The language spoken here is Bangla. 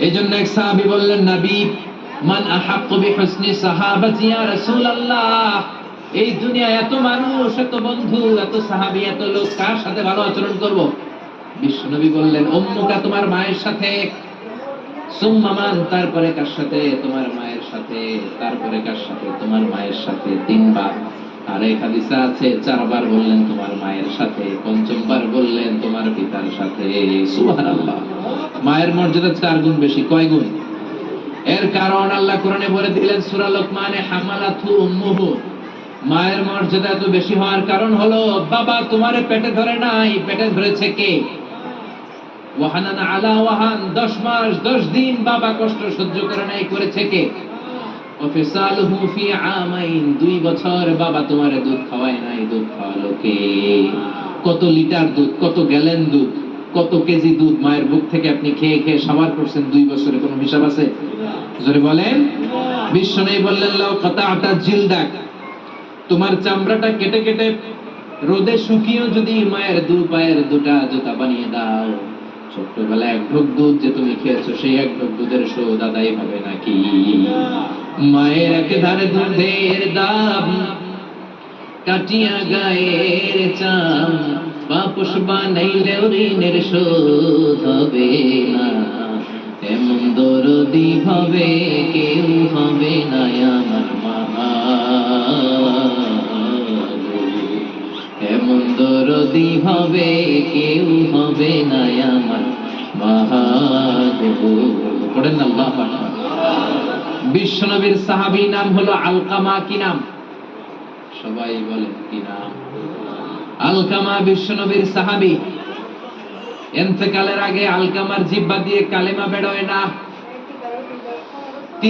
এই জন্য এক সাহাবী বললেন, নবী, মান আহাক্কু বিহুসনি সাহাবাতি ইয়া রাসূলুল্লাহ? এই দুনিয়ায় এত মানুষ, এত বন্ধু, এত সাহাবী, এত লোক, কার সাথে ভালো আচরণ করব? বিশ্বনবী বললেন, উম্মুকা তোমার মায়ের সাথে সুম্মামান তারপরে কার সাথে? তোমার মায়ের সাথে, তারপরে কার সাথে? তোমার মায়ের সাথে তিনবার। আর এই হাদিসে আছে, চারবার বললেন, তোমার মায়ের সাথে। পঞ্চমবার বললেন, তোমার পিতার সাথে। সুবহানাল্লাহ। মায়ের মর্যাদা চার গুণ বেশি, কয় গুণ? এর কারণ আল্লাহ কোরআনে বলে দিলেন, সূরা লোকমানে হামালাতু উম্মুহু। মায়ের মর্যাদা এত বেশি হওয়ার কারণ হলো, বাবা তোমারে পেটে ধরে নাই, পেটে ধরেছে কে? ওয়াহানান আলা ওয়াহান, দশ মাস, দশ দিন বাবা কষ্ট সহ্য করে নাই, করেছে কে? ওয়াফিসালুহু ফি আমাইন, দুই বছর বাবা তোমারে দুধ খাওয়ায় নাই, দুধ খাওয়ালো কে? কত লিটার দুধ, কত গ্যালেন দুধ? কত কেজি দুধ মায়ের বুক থেকে আপনি খেয়ে খেয়ে সাবার করছেন দুই বছরে? কোনো হিসাব আছে? জোরে বলেন। বিশ্ব নেই বললেন লাও কথা আটা জিলদাক। তোমার চামড়াটা কেটে কেটে রোদে শুকিয়েও যদি মায়ের দু পায়ের দুটা জুতা বানিয়ে দাও। ছোট্টবেলায় এক ঢোক দুধ যে তুমি খেয়েছো, সেই এক ঢোক দুধের শোধ আদায় হবে নাকি? মায়ের একেধারে দুধের দাম কাটিয়া গায়ের চাম বাপুস বানাইলেও ঋণের শোধ হবে না। এমন দরদি হবে, কেউ হবে না আমার মা। এমন দরদি হবে, কেউ হবে না আমার পড়েন না। বিশ্বনবীর সাহাবী নাম হলো আলকামা কি নাম? সবাই বলেন কি নাম? আলকামা বিশ্বনবীর সাহাবি। এন্তেকালের আগে আলকামার জিব্বা দিয়ে কালেমা বেরোয় না।